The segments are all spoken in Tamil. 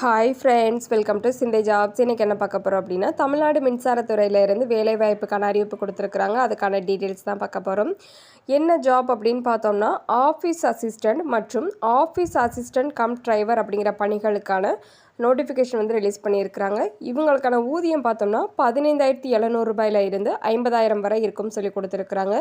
Hi friends welcome to Chinthai jobs இன்றைக்கி என்ன பார்க்க போகிறோம் அப்படின்னா தமிழ்நாடு மின்சாரத்துறையிலேருந்து வேலைவாய்ப்புக்கான அறிவிப்பு கொடுத்துருக்குறாங்க. அதுக்கான டீட்டெயில்ஸ் தான் பார்க்க போகிறோம் என்ன ஜாப் அப்படின்னு பார்த்தோம்னா ஆஃபீஸ் அசிஸ்டண்ட் மற்றும் ஆஃபீஸ் அசிஸ்டண்ட் கம் டிரைவர் அப்படிங்கிற பணிகளுக்கான நோட்டிஃபிகேஷன் வந்து ரிலீஸ் பண்ணியிருக்கிறாங்க. இவங்களுக்கான ஊதியம் பார்த்தோம்னா பதினைந்தாயிரத்தி எழுநூறுபாயில் இருந்து ஐம்பதாயிரம் வரை இருக்கும்னு சொல்லி கொடுத்துருக்குறாங்க.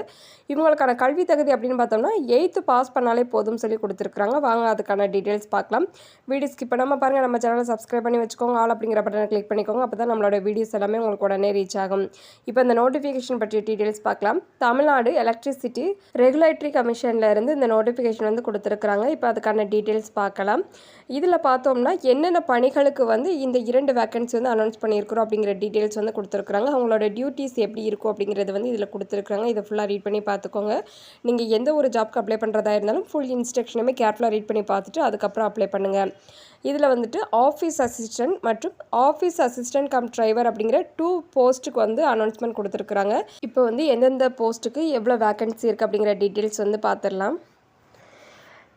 இவங்களுக்கான கல்வி தகுதி அப்படின்னு பார்த்தோம்னா எயித்து பாஸ் பண்ணாலே போதும் சொல்லி கொடுத்துருக்குறாங்க. வாங்க அதுக்கான டீட்டெயில்ஸ் பார்க்கலாம். வீடியோ ஸ்கிப் பண்ணாமல் பாருங்கள் நம்ம சேனலை சப்ஸ்கிரைப் பண்ணி வச்சுக்கோங்க. ஆல் அப்படிங்கிற பட்டனை கிளிக் பண்ணிக்கோங்க. அப்போ தான் நம்மளோட வீடியோஸ் எல்லாமே உங்களுக்கு உடனே ரீச் ஆகும். இப்போ இந்த நோட்டிஃபிகேஷன் பற்றிய டீட்டெயில்ஸ் பார்க்கலாம். தமிழ்நாடு எலக்ட்ரிசிட்டி ரெகுலேட்டரி கமிஷனில் இருந்து இந்த நோட்டிஃபிகேஷன் வந்து கொடுத்துருக்குறாங்க. இப்போ அதுக்கான டீட்டெயில்ஸ் பார்க்கலாம். இதில் பார்த்தோம்னா என்னென்ன பணி பணிகளுக்கு வந்து இந்த இரண்டு வேக்கன்சி வந்து அனௌன்ஸ் பண்ணியிருக்கிறோம் அப்படிங்கிற டீட்டெயில்ஸ் வந்து கொடுத்துருக்குறாங்க. அவங்களோட டியூட்டிஸ் எப்படி இருக்கும் அப்படிங்கிறது வந்து இதில் கொடுத்துருக்குறாங்க. இதை ஃபுல்லாக ரீட் பண்ணி பார்த்துக்கோங்க. நீங்கள் எந்த ஒரு ஜாப்க்கு அப்ளை பண்ணுறதா இருந்தாலும் ஃபுல் இன்ஸ்ட்ரக்ஷனுமே கேர்ஃபுல்லாக ரீட் பண்ணி பார்த்துட்டு அதுக்கப்புறம் அப்ளை பண்ணுங்கள் இதில் வந்துட்டு ஆஃபீஸ் அசிஸ்டன்ட் மற்றும் ஆஃபீஸ் அசிஸ்டன்ட் கம் டிரைவர் அப்படிங்கிற டூ போஸ்ட்டுக்கு வந்து அனௌன்ஸ்மெண்ட் கொடுத்துருக்குறாங்க. இப்போ வந்து எந்தெந்த போஸ்ட்டுக்கு எவ்வளோ வேக்கன்சி இருக்குது அப்படிங்கிற டீட்டெயில்ஸ் வந்து பார்த்துடலாம்.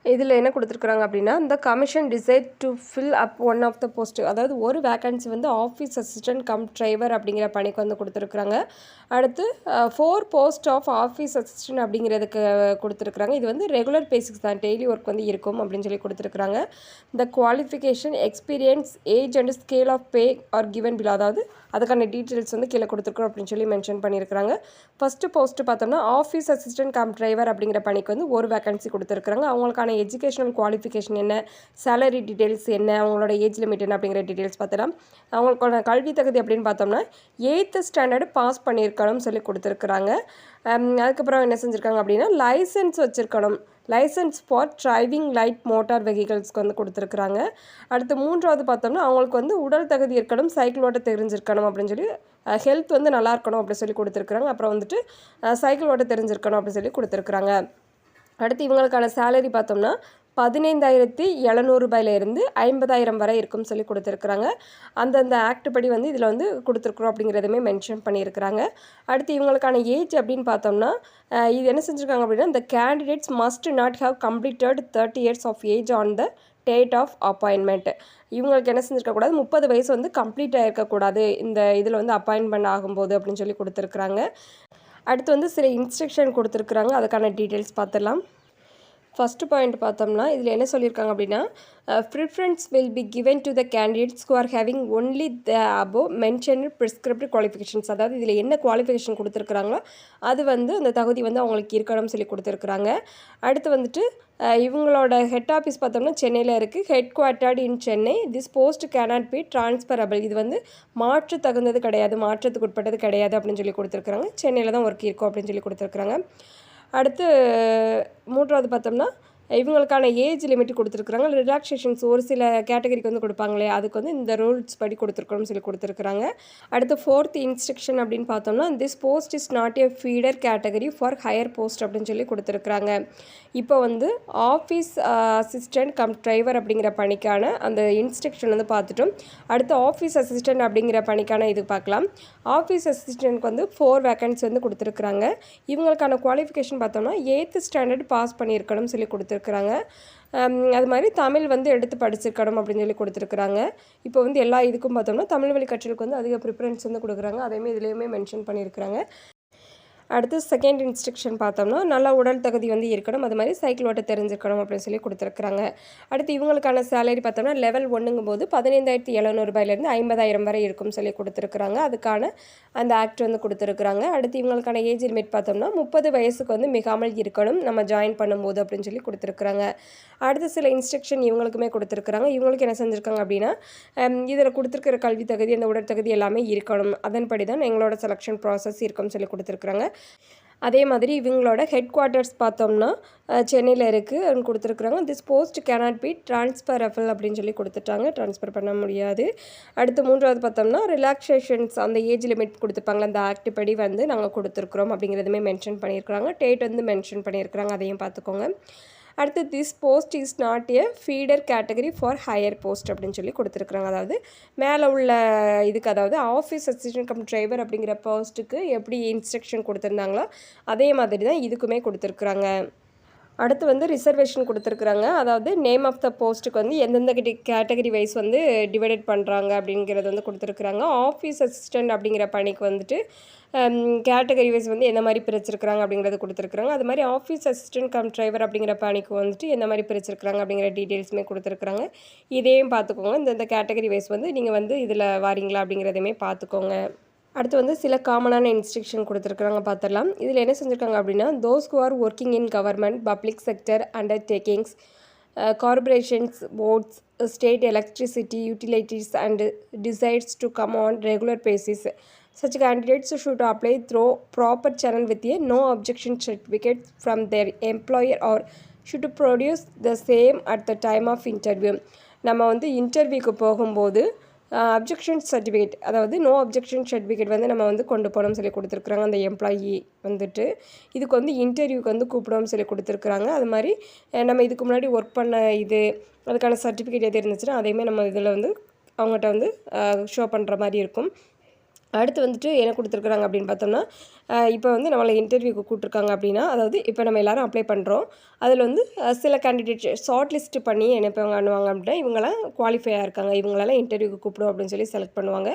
இதில் என்ன கொடுத்துருக்குறாங்க அப்படின்னா இந்த commission decide to fill up one of the post அதாவது ஒரு வேக்கன்சி வந்து ஆஃபீஸ் அசிஸ்டன்ட் கம் டிரைவர் அப்படிங்கிற பணிக்கு வந்து கொடுத்துருக்குறாங்க. அடுத்து four post of office assistant அப்படிங்கிறதுக்கு கொடுத்துருக்குறாங்க. இது வந்து ரெகுலர் பேசிக்ஸ் தான். டெய்லி ஒர்க் வந்து இருக்கும் அப்படின்னு சொல்லி கொடுத்துருக்குறாங்க. இந்த qualification experience age and scale of pay are given below அதாவது அதுக்கான டீட்டெயில்ஸ் வந்து கீழே கொடுத்துருக்குறோம் அப்படின்னு சொல்லி மென்ஷன் பண்ணியிருக்கிறாங்க. ஃபஸ்ட்டு போஸ்ட்டு பார்த்தோம்னா ஆஃபீஸ் அசிஸ்டன்ட் கம் டிரைவர் அப்படிங்கிற பணிக்கு வந்து ஒரு வேக்கன்சி கொடுத்துருக்குறாங்க. அவங்களுக்கான எஜுகேஷனல் குவாலிஃபிகேஷன் என்ன சேலரி டீட்டெயில்ஸ் என்ன அவங்களோட ஏஜ் லிமிட் என்ன அப்படிங்கிற டீட்டெயில்ஸ் பார்த்தலாம் அவங்களுக்கான கல்வி தகுதி அப்படின்னு பார்த்தோம்னா எயித்து ஸ்டாண்டர்டு பாஸ் பண்ணியிருக்கணும்னு சொல்லி கொடுத்துருக்குறாங்க. அதுக்கப்புறம் என்ன செஞ்சுருக்காங்க அப்படின்னா லைசன்ஸ் வச்சுருக்கணும். Licence for driving light motor வெஹிக்கல்ஸ்க்கு வந்து கொடுத்துருக்குறாங்க. அடுத்து மூன்றாவது பார்த்தோம்னா அவங்களுக்கு வந்து உடல் தகுதி இருக்கணும் சைக்கிள் ஓட்ட தெரிஞ்சிருக்கணும் அப்படின்னு சொல்லி ஹெல்த் வந்து நல்லா இருக்கணும் அப்படின்னு சொல்லி கொடுத்துருக்குறாங்க. அப்புறம் வந்துட்டு சைக்கிள் ஓட்ட தெரிஞ்சிருக்கணும் அப்படின்னு சொல்லி கொடுத்துருக்குறாங்க. அடுத்து இவங்களுக்கான சேலரி பார்த்தோம்னா பதினைந்தாயிரத்தி எழுநூறுபாயிலேருந்து ஐம்பதாயிரம் வரை இருக்கும்னு சொல்லி கொடுத்துருக்குறாங்க. அந்தந்த ஆக்ட் படி வந்து இதில் வந்து கொடுத்துருக்குறோம் அப்படிங்கிறதுமே மென்ஷன் பண்ணியிருக்கிறாங்க. அடுத்து இவங்களுக்கான ஏஜ் அப்படின்னு பார்த்தோம்னா இது என்ன செஞ்சுருக்காங்க அப்படின்னா இந்த candidates must not have completed thirty years of age on the date of appointment இவங்களுக்கு என்ன செஞ்சுருக்கக்கூடாது முப்பது வயசு வந்து கம்ப்ளீட் ஆகிருக்கக்கூடாது இந்த இதில் வந்து அப்பாயின்மெண்ட் ஆகும்போது அப்படின்னு சொல்லி கொடுத்துருக்குறாங்க. அடுத்து வந்து சில இன்ஸ்ட்ரக்ஷன் கொடுத்துருக்குறாங்க. அதுக்கான டீட்டெயில்ஸ் பார்த்துடலாம். ஃபஸ்ட்டு பாயிண்ட் பார்த்தோம்னா இதில் என்ன சொல்லியிருக்காங்க அப்படின்னா preference will be given to the candidates who are having only the above mention prescript qualifications அதாவது இதில் என்ன குவாலிஃபிகேஷன் கொடுத்துருக்குறாங்களோ அது வந்து அந்த தகுதி வந்து அவங்களுக்கு இருக்கணும்னு சொல்லி கொடுத்துருக்குறாங்க. அடுத்து வந்துட்டு இவங்களோட ஹெட் ஆஃபீஸ் பார்த்தோம்னா சென்னையில் இருக்குது headquartered in Chennai this post cannot be transferable இது வந்து மாற்று தகுந்தது கிடையாது. மாற்றத்துக்கு உட்பட்டது கிடையாது அப்படின்னு சொல்லி கொடுத்துருக்குறாங்க. சென்னையில் தான் ஒர்க் இருக்கும் அப்படின்னு சொல்லி கொடுத்துருக்குறாங்க. அடுத்து மூன்றாவது பார்த்தோம்னா இவங்களுக்கான ஏஜ் லிமிட் கொடுத்துருக்குறாங்க. ரிலாக்ஸேஷன்ஸ் ஒரு சில கேட்டகரிக்கு வந்து கொடுப்பாங்களே அதுக்கு வந்து இந்த ரூல்ஸ் படி கொடுத்துருக்கணும்னு சொல்லி கொடுத்துருக்குறாங்க. அடுத்து ஃபோர்த் இன்ஸ்ட்ரக்ஷன் அப்படின்னு பார்த்தோம்னா this post is not a feeder category for higher post அப்படின்னு சொல்லி கொடுத்துருக்குறாங்க. இப்போ வந்து ஆஃபீஸ் அசிஸ்டண்ட் கம் டிரைவர் அப்படிங்கிற பணிக்கான அந்த இன்ஸ்ட்ரக்ஷன் வந்து பார்த்துட்டோம். அடுத்து ஆஃபீஸ் அசிஸ்டண்ட் அப்படிங்கிற பணிக்கான இது பார்க்கலாம். ஆஃபீஸ் அசிஸ்டண்ட்க்கு வந்து ஃபோர் வேக்கன்சி வந்து கொடுத்துருக்குறாங்க. இவங்களுக்கான குவாலிஃபிகேஷன் பார்த்தோம்னா எயித்து ஸ்டாண்டர்ட் பாஸ் பண்ணியிருக்கணும்னு சொல்லி கொடுத்துருக்காங்க. அது மாதிரி தமிழ் வந்து எடுத்து படிச்சிருக்கணும் அப்படின்னு சொல்லி கொடுத்துருக்குறாங்க. இப்போ வந்து எல்லா இதுக்கும் பார்த்தோம்னா தமிழ் வழி கற்றலுக்கு வந்து அதிக ப்ரிஃபரன்ஸ் வந்து கொடுக்குறாங்க. அதேமாதிரி இதுலேயுமே மென்ஷன் பண்ணியிருக்கிறாங்க. அடுத்து செகண்ட் இன்ஸ்ட்ரக்ஷன் பார்த்தோம்னா நல்லா உடல் தகுதி வந்து இருக்கணும். அது மாதிரி சைக்கிள் ஓட்ட தெரிஞ்சிருக்கணும் அப்படின்னு சொல்லி கொடுத்துருக்குறாங்க. அடுத்து இவங்களுக்கான சேலரி பார்த்தோம்னா லெவல் ஒன்றுங்கும் போது பதினைந்தாயிரத்தி எழுநூறுபாயிலேருந்து ஐம்பதாயிரம் வரை இருக்கும்னு சொல்லி கொடுத்துருக்குறாங்க. அதுக்கான அந்த ஆக்ட் வந்து கொடுத்துருக்குறாங்க. அடுத்து இவங்களுக்கான ஏஜ் லிமிட் பார்த்தோம்னா முப்பது வயசுக்கு வந்து மிகாமல் இருக்கணும். நம்ம ஜாயின் பண்ணும்போது அப்படின்னு சொல்லி கொடுத்துருக்குறாங்க. அடுத்து சில இன்ஸ்ட்ரக்ஷன் இவங்களுக்குமே கொடுத்துருக்குறாங்க. இவங்களுக்கு என்ன செஞ்சுருக்காங்க அப்படின்னா இதில் கொடுத்துருக்கிற கல்வி தகுதி அந்த உடற்தகுதி எல்லாமே இருக்கணும். அதன்படி தான் எங்களோட செலெக்ஷன் ப்ராசஸ் இருக்கும்னு சொல்லி கொடுத்துருக்குறாங்க. அதே மாதிரி இவங்களோட ஹெட் குவார்ட்டர்ஸ் பார்த்தோம்னா சென்னையில் இருக்குது கொடுத்துருக்குறாங்க. This post cannot be transferable அப்படின்னு சொல்லி கொடுத்துட்டாங்க. ட்ரான்ஸ்ஃபர் பண்ண முடியாது. அடுத்து மூன்றாவது பார்த்தோம்னா ரிலாக்ஸேஷன்ஸ் அந்த ஏஜ் லிமிட் கொடுத்துருப்பாங்களா அந்த ஆக்ட் படி வந்து நாங்கள் கொடுத்துருக்குறோம் அப்படிங்கிறதுமே மென்ஷன் பண்ணியிருக்கிறாங்க. டேட் வந்து மென்ஷன் பண்ணியிருக்கிறாங்க. அதையும் பார்த்துக்கோங்க. அடுத்து this post is not a feeder category for higher post அப்படின்னு சொல்லி கொடுத்துருக்குறாங்க. அதாவது மேலே உள்ள இதுக்கு அதாவது ஆஃபீஸ் அசிஸ்டன்ட் கம் டிரைவர் அப்படிங்கிற போஸ்ட்டுக்கு எப்படி இன்ஸ்ட்ரக்ஷன் கொடுத்துருந்தாங்களோ அதே மாதிரி தான் இதுக்குமே கொடுத்துருக்குறாங்க. அடுத்து வந்து ரிசர்வேஷன் கொடுத்துருக்குறாங்க. அதாவது நேம் ஆஃப் த போஸ்ட்டுக்கு வந்து எந்தெந்த கேட்டகரி வைஸ் வந்து டிவைடட் பண்ணுறாங்க அப்படிங்கிறது வந்து கொடுத்துருக்குறாங்க. ஆஃபீஸ் அசிஸ்டண்ட் அப்படிங்கிற பணிக்கு வந்துட்டு கேட்டகரி வைஸ் வந்து என்ன மாதிரி பிரிச்சிருக்கிறாங்க அப்படிங்கிறது கொடுத்துருக்குறாங்க. அது மாதிரி ஆஃபீஸ் அசிஸ்டன்ட் கம் டிரைவர் அப்படிங்கிற பணிக்கு வந்துட்டு என்ன மாதிரி பிரிச்சிருக்கிறாங்க அப்படிங்கிற டீட்டெயில்ஸுமே கொடுத்துருக்குறாங்க. இதையும் பார்த்துக்கோங்க. இந்தந்த கேட்டகரி வைஸ் வந்து நீங்கள் வந்து இதில் வாரீங்களா அப்படிங்கிறதையுமே பார்த்துக்கோங்க. அடுத்து வந்து சில காமனான இன்ஸ்ட்ரக்ஷன் கொடுத்துருக்குறாங்க பார்த்துடலாம் இதில் என்ன செஞ்சுருக்காங்க அப்படின்னா those who are working in government public sector undertakings corporations boards state electricity utilities and decides to come on regular basis such candidates should apply through proper channel with a no objection certificate from their employer or should produce the same at the time of interview நம்ம வந்து இன்டர்வியூக்கு போகும்போது அப்ஜெக்ஷன் சர்டிஃபிகேட் அதாவது நோ அப்ஜெக்ஷன் சர்டிஃபிகேட் வந்து நம்ம வந்து கொண்டு போகணும்னு சொல்லி கொடுத்துருக்குறாங்க. அந்த எம்ப்ளாயி வந்துட்டு இதுக்கு வந்து இன்டர்வியூக்கு வந்து கூப்பிடணும்னு சொல்லி கொடுத்துருக்குறாங்க. அது மாதிரி நம்ம இதுக்கு முன்னாடி ஒர்க் பண்ண இது அதுக்கான சர்டிஃபிகேட் எது இருந்துச்சுன்னா அதையுமே நம்ம இதில் வந்து அவங்ககிட்ட வந்து ஷோ பண்ணுற மாதிரி இருக்கும். அடுத்து வந்துட்டு என்ன கொடுத்துருக்குறாங்க அப்படின்னு பார்த்தோம்னா இப்போ வந்து நம்மளை இன்டர்வியூக்கு கூப்பிட்ருக்காங்க அப்படின்னா அதாவது இப்போ நம்ம எல்லாரும் அப்ளை பண்ணுறோம் அதில் வந்து சில கேண்டிடேட் ஷார்ட் லிஸ்ட் பண்ணி என்ன பண்ணுவாங்க அப்படின்னா இவங்களாம் குவாலிஃபையாக இருக்காங்க. இவங்களெல்லாம் இன்டர்வியூக்கு கூப்பிடும் அப்படின்னு சொல்லி செலக்ட் பண்ணுவாங்க.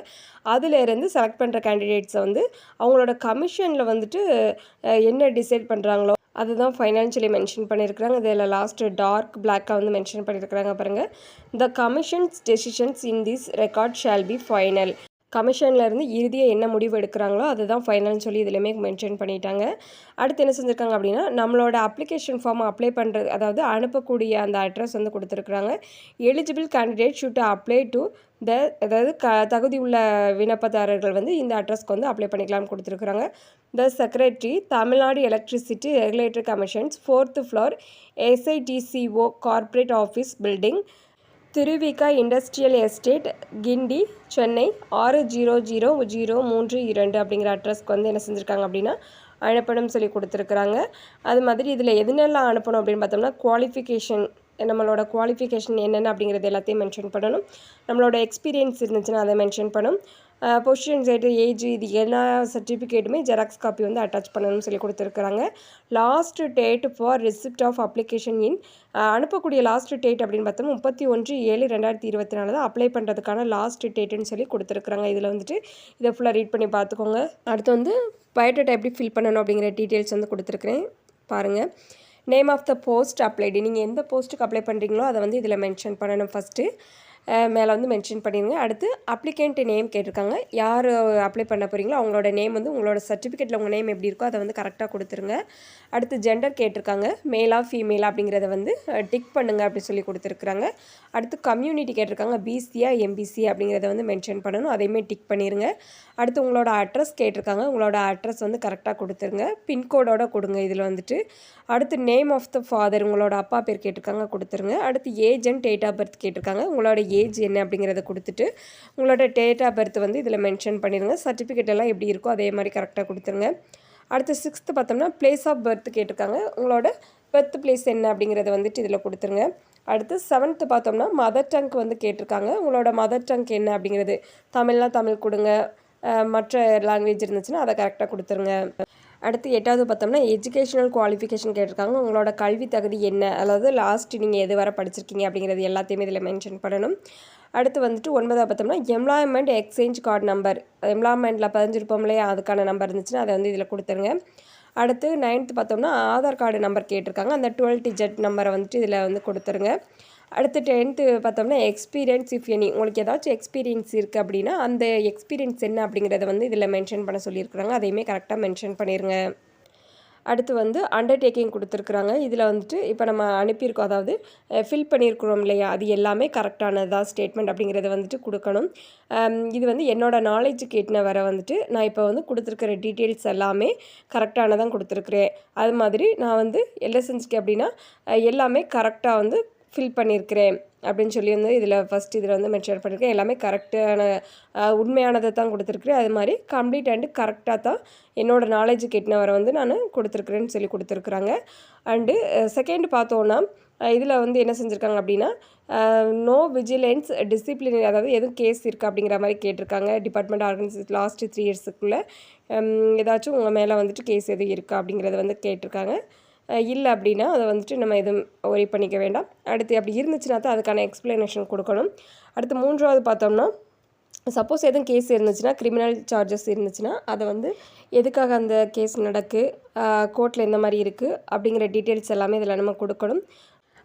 அதுலேருந்து செலக்ட் பண்ணுற கேண்டிடேட்ஸை வந்து அவங்களோட கமிஷனில் வந்துட்டு என்ன டிசைட் பண்ணுறாங்களோ அதுதான் ஃபைனான்ஷியலி மென்ஷன் பண்ணியிருக்கிறாங்க இதில் லாஸ்ட்டு டார்க் பிளாக்காக வந்து மென்ஷன் பண்ணியிருக்கிறாங்க பாருங்கள் the commission's decisions in this record shall be final கமிஷன்லேருந்து இறுதியாக என்ன முடிவு எடுக்கிறாங்களோ அதுதான் ஃபைனல்னு சொல்லி இதுலையுமே மென்ஷன் பண்ணிட்டாங்க. அடுத்து என்ன செஞ்சுருக்காங்க அப்படின்னா நம்மளோட அப்ளிகேஷன் ஃபார்ம் அப்ளை பண்ணுறது அதாவது அனுப்பக்கூடிய அந்த அட்ரஸ் வந்து கொடுத்துருக்குறாங்க. Eligible candidate should apply to the அதாவது க தகுதி உள்ள விண்ணப்பதாரர்கள் வந்து இந்த அட்ரஸ்க்கு வந்து அப்ளை பண்ணிக்கலாம்னு கொடுத்துருக்குறாங்க. The secretary Tamil Nadu electricity regulatory commissions fourth floor SIDCO corporate office building Thiru Vi Ka industrial estate Guindy Chennai ஆறு ஜீரோ ஜீரோ ஜீரோ மூன்று இரண்டு அப்படிங்கிற அட்ரஸ்க்கு வந்து என்ன செஞ்சுருக்காங்க அப்படின்னா அனுப்பணும்னு சொல்லி கொடுத்துருக்குறாங்க. அது மாதிரி இதில் எதுனெல்லாம் அனுப்பணும் அப்படின்னு பார்த்தோம்னா குவாலிஃபிகேஷன் நம்மளோட குவாலிஃபிகேஷன் என்னென்ன அப்படிங்கிறது எல்லாத்தையும் மென்ஷன் பண்ணணும். நம்மளோட எக்ஸ்பீரியன்ஸ் இருந்துச்சுன்னா அதை மென்ஷன் பண்ணணும். பொசிஷன் சைடு ஏஜ் இது எல்லா சர்டிஃபிகேட்டுமே ஜெராக்ஸ் காப்பி வந்து அட்டாச் பண்ணணும்னு சொல்லி கொடுத்துருக்குறாங்க. Last date for receipt of application in அனுப்பக்கூடிய லாஸ்ட் டேட் அப்படின்னு பார்த்தோம்னா முப்பத்தி ஒன்று ஏழு ரெண்டாயிரத்தி இருபத்தி நாலு தான் அப்ளை பண்ணுறதுக்கான லாஸ்ட் டேட்டுன்னு சொல்லி கொடுத்துருக்குறாங்க. இதில் வந்துட்டு இதை ஃபுல்லாக ரீட் பண்ணி பார்த்துக்கோங்க. அடுத்து வந்து பயோடேட்டா எப்படி ஃபில் பண்ணணும் அப்படிங்கிற டீட்டெயில்ஸ் வந்து கொடுத்துருக்குறேன். பாருங்கள் name of the post applied நீங்கள் எந்த போஸ்ட்டுக்கு அப்ளை பண்ணுறீங்களோ அதை வந்து இதில் மென்ஷன் பண்ணணும் ஃபஸ்ட்டு மேலே வந்து மென்ஷன் பண்ணிடுங்க அடுத்து அப்ளிகேண்ட் நேம் கேட்டிருக்காங்க. யார் அப்ளை பண்ண போகிறீங்களோ அவங்களோட நேம் வந்து உங்களோட சர்டிஃபிகேட்டில் உங்கள் நேம் எப்படி இருக்கோ அதை வந்து கரெக்டாக கொடுத்துருங்க. அடுத்து ஜெண்டர் கேட்டிருக்காங்க. மேலா ஃபீமேலா அப்படிங்கிறத வந்து டிக் பண்ணுங்க அப்படி சொல்லி கொடுத்துருக்குறாங்க. அடுத்து கம்யூனிட்டி கேட்டிருக்காங்க. பிசியா எம்பிசி அப்படிங்கிறத வந்து மென்ஷன் பண்ணணும். அதையுமே டிக் பண்ணிடுங்க அடுத்து உங்களோட அட்ரஸ் கேட்டிருக்காங்க. உங்களோட அட்ரஸ் வந்து கரெக்டாக கொடுத்துருங்க. பின்கோடோட கொடுங்க இதில் வந்துட்டு. அடுத்து நேம் ஆஃப் த ஃபாதர் உங்களோட அப்பா பேர் கேட்டிருக்காங்க. கொடுத்துருங்க. அடுத்து age and date of birth கேட்டிருக்காங்க. உங்களோட ஏஜ் என்ன அப்படிங்கிறத கொடுத்துட்டு உங்களோட டேட் ஆஃப் பர்த் வந்து இதில் மென்ஷன் பண்ணிடுங்க. சர்டிஃபிகேட் எல்லாம் எப்படி இருக்கோ அதே மாதிரி கரெக்டாக கொடுத்துருங்க. அடுத்து சிக்ஸ்த்து பார்த்தோம்னா பிளேஸ் ஆஃப் பர்த் கேட்டிருக்காங்க. உங்களோட பர்த் பிளேஸ் என்ன அப்படிங்கிறத வந்துட்டு இதில் கொடுத்துருங்க. அடுத்து செவன்த்து பார்த்தோம்னா மதர் டங்க் வந்து கேட்டிருக்காங்க. உங்களோட மதர் டங்க் என்ன அப்படிங்கிறது? தமிழ்னா தமிழ் கொடுங்க. மற்ற லாங்குவேஜ் இருந்துச்சுன்னா அதை கரெக்டாக கொடுத்துருங்க. அடுத்து எட்டாவது பார்த்தோம்னா எஜுகேஷனல் குவாலிஃபிகேஷன் கேட்டிருக்காங்க. உங்களோட கல்வி தகுதி என்ன? அதாவது லாஸ்ட் நீங்கள் எது வரை படிச்சிருக்கீங்க அப்படிங்கிறது எல்லாத்தையுமே இதில் மென்ஷன் பண்ணணும். அடுத்து வந்துட்டு ஒன்பதாவது பார்த்தோம்னா எம்ப்ளாய்மெண்ட் எக்ஸ்சேஞ்ச் கார்டு நம்பர் எம்ப்ளாய்மெண்ட்டில் பதிஞ்சிருப்போம் இல்லையா? அதுக்கான நம்பர் இருந்துச்சுன்னா அதை வந்து இதில் கொடுத்துருங்க. அடுத்து நைன்த்து பார்த்தோம்னா ஆதார் கார்டு நம்பர் கேட்டிருக்காங்க. அந்த டுவெல் டிஜெட் நம்பரை வந்துட்டு இதில் வந்து கொடுத்துருங்க. அடுத்து டென்த்து பார்த்தோம்னா எக்ஸ்பீரியன்ஸ் இஃப் எனி உங்களுக்கு ஏதாச்சும் எக்ஸ்பீரியன்ஸ் இருக்குது அப்படின்னா அந்த எக்ஸ்பீரியன்ஸ் என்ன அப்படிங்கிறத வந்து இதில் மென்ஷன் பண்ண சொல்லியிருக்கிறாங்க. அதையுமே கரெக்டாக மென்ஷன் பண்ணிடுங்க அடுத்து வந்து அண்டர்டேக்கிங் கொடுத்துருக்குறாங்க. இதில் வந்துட்டு இப்போ நம்ம அனுப்பியிருக்கோம். அதாவது ஃபில் பண்ணியிருக்கிறோம் இல்லையா? அது எல்லாமே கரெக்டானதாக ஸ்டேட்மெண்ட் அப்படிங்கிறத வந்துட்டு கொடுக்கணும். இது வந்து என்னோடய நாலேஜுக்கு எட்டின வர வந்துட்டு நான் இப்போ வந்து கொடுத்துருக்கிற டீட்டெயில்ஸ் எல்லாமே கரெக்டானதான் கொடுத்துருக்குறேன். அது மாதிரி நான் வந்து எல்எஸ்என்ஸ்க்கு அப்படின்னா எல்லாமே கரெக்டாக வந்து ஃபில் பண்ணியிருக்கிறேன் அப்படின்னு சொல்லி வந்து இதில் ஃபஸ்ட் இதில் வந்து மென்ஷன் பண்ணியிருக்கேன் எல்லாமே கரெக்டான உண்மையானதை தான் கொடுத்துருக்குறேன். அது மாதிரி கம்ப்ளீட் அண்டு கரெக்டாக தான் என்னோடய நாலேஜுக்கு எட்டின வரை வந்து நான் கொடுத்துருக்குறேன்னு சொல்லி கொடுத்துருக்குறாங்க. அண்டு செகண்ட் பார்த்தோன்னா இதில் வந்து என்ன செஞ்சுருக்காங்க அப்படின்னா நோ விஜிலன்ஸ் டிசிப்ளின் அதாவது எதுவும் கேஸ் இருக்கா அப்படிங்கிற மாதிரி கேட்டிருக்காங்க. டிபார்ட்மெண்ட் ஆர்கனைஸ் லாஸ்ட்டு த்ரீ இயர்ஸுக்குள்ளே ஏதாச்சும் உங்கள் மேலே வந்துட்டு கேஸ் எதுவும் இருக்கா அப்படிங்கிறத வந்து கேட்டிருக்காங்க. இல்லை அப்படின்னா அதை வந்துட்டு நம்ம எதுவும் ஒரி பண்ணிக்க வேண்டாம். அடுத்து அப்படி இருந்துச்சுன்னா தான் அதுக்கான எக்ஸ்ப்ளனேஷன் கொடுக்கணும். அடுத்து மூன்றாவது பார்த்தோம்னா சப்போஸ் எதுவும் கேஸ் இருந்துச்சுன்னா கிரிமினல் சார்ஜஸ் இருந்துச்சுன்னா அதை வந்து எதுக்காக அந்த கேஸ் நடக்கு கோர்ட்டில் எந்த மாதிரி இருக்குது அப்படிங்கிற டீட்டெயில்ஸ் எல்லாமே இதில் நம்ம கொடுக்கணும்.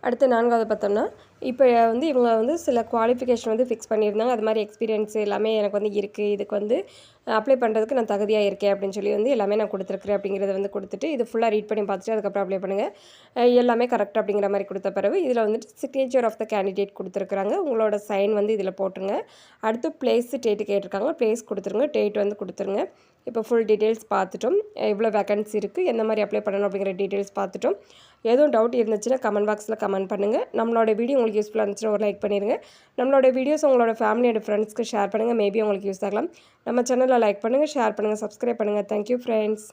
அடுத்து நான்காவது பார்த்தோம்னா இப்போ வந்து இவங்க வந்து சில குவாலிஃபிகேஷன் வந்து ஃபிக்ஸ் பண்ணியிருந்தாங்க. அது மாதிரி எக்ஸ்பீரியன்ஸ் எல்லாமே எனக்கு வந்து இருக்குது இதுக்கு வந்து அப்ளை பண்ணுறதுக்கு நான் தகுதியாக இருக்கேன் அப்படின்னு சொல்லி வந்து எல்லாமே நான் கொடுத்துருக்குறேன் அப்படிங்கிறத வந்து கொடுத்துட்டு இது ஃபுல்லாக ரீட் பண்ணி பார்த்துட்டு அதுக்கப்புறம் அப்ளை பண்ணுங்கள் எல்லாமே கரெக்ட் அப்படிங்கிற மாதிரி கொடுத்த பிறகு இதில் வந்துட்டு சிக்னேச்சர் ஆஃப் த கேண்டிடேட் கொடுத்துருக்குறாங்க. உங்களோட சைன் வந்து இதில் போட்டுருங்க. அடுத்து பிளேஸ் டேட்டு கேட்டிருக்காங்க. பிளேஸ் கொடுத்துருங்க. டேட் வந்து கொடுத்துருங்க. இப்போ ஃபுல் டீட்டெயில்ஸ் பார்த்துட்டோம். எவ்வளோ வேகன்சி இருக்குது எந்த மாதிரி அப்ளை பண்ணணும் அப்படிங்கிற டீட்டெயில்ஸ் பார்த்துட்டோம். எதுவும் டவுட் இருந்துச்சுன்னா கமெண்ட் பாக்ஸில் கமெண்ட் பண்ணுங்கள் நம்மளோட வீடியோ உங்களுக்கு யூஸ்ஃபுல்லாக இருந்துச்சுன்னா ஒரு லைக் பண்ணிடுங்க. நம்மளோட வீடியோஸ் உங்களோட ஃபேமிலியோட ஃப்ரெண்ட்ஸ்க்கு ஷேர் பண்ணுங்கள் மேபி உங்களுக்கு யூஸ் ஆகலாம். நம்ம சேனலில் லைக் பண்ணுங்கள் ஷேர் பண்ணுங்கள் சப்ஸ்கிரைப் பண்ணுங்கள் தேங்க்யூ ஃப்ரெண்ட்ஸ்